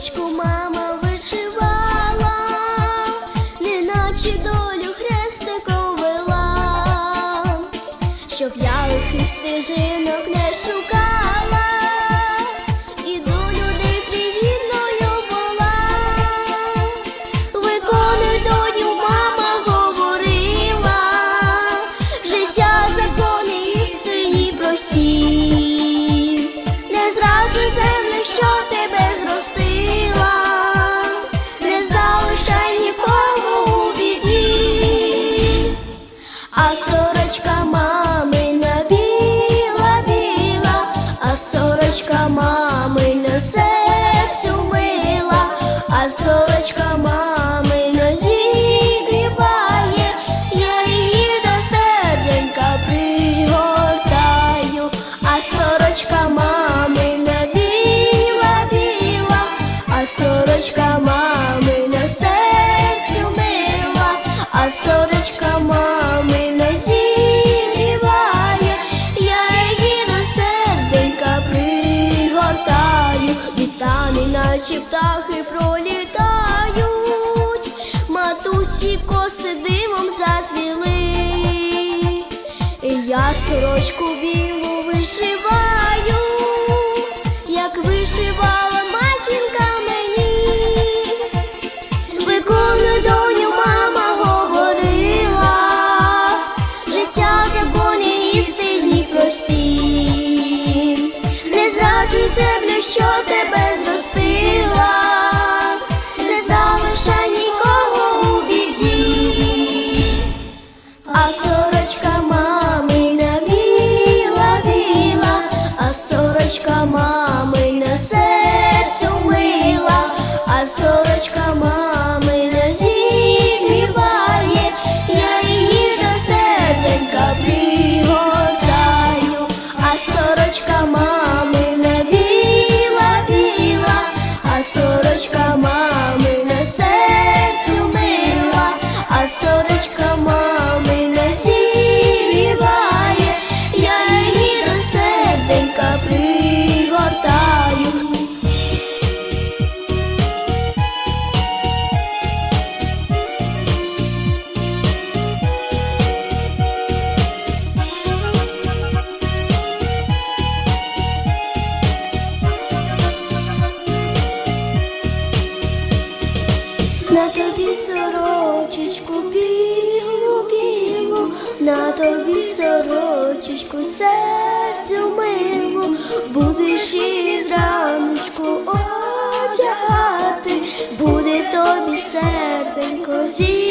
Гречку мама вичивала, неначе долю хрестиком вела, щоб я у хисти жив. сорочку білу вишиваю. сорочка мами. на тобі сорочечку, серцю милу, будеш із раночку одягати, буде тобі серденько зі.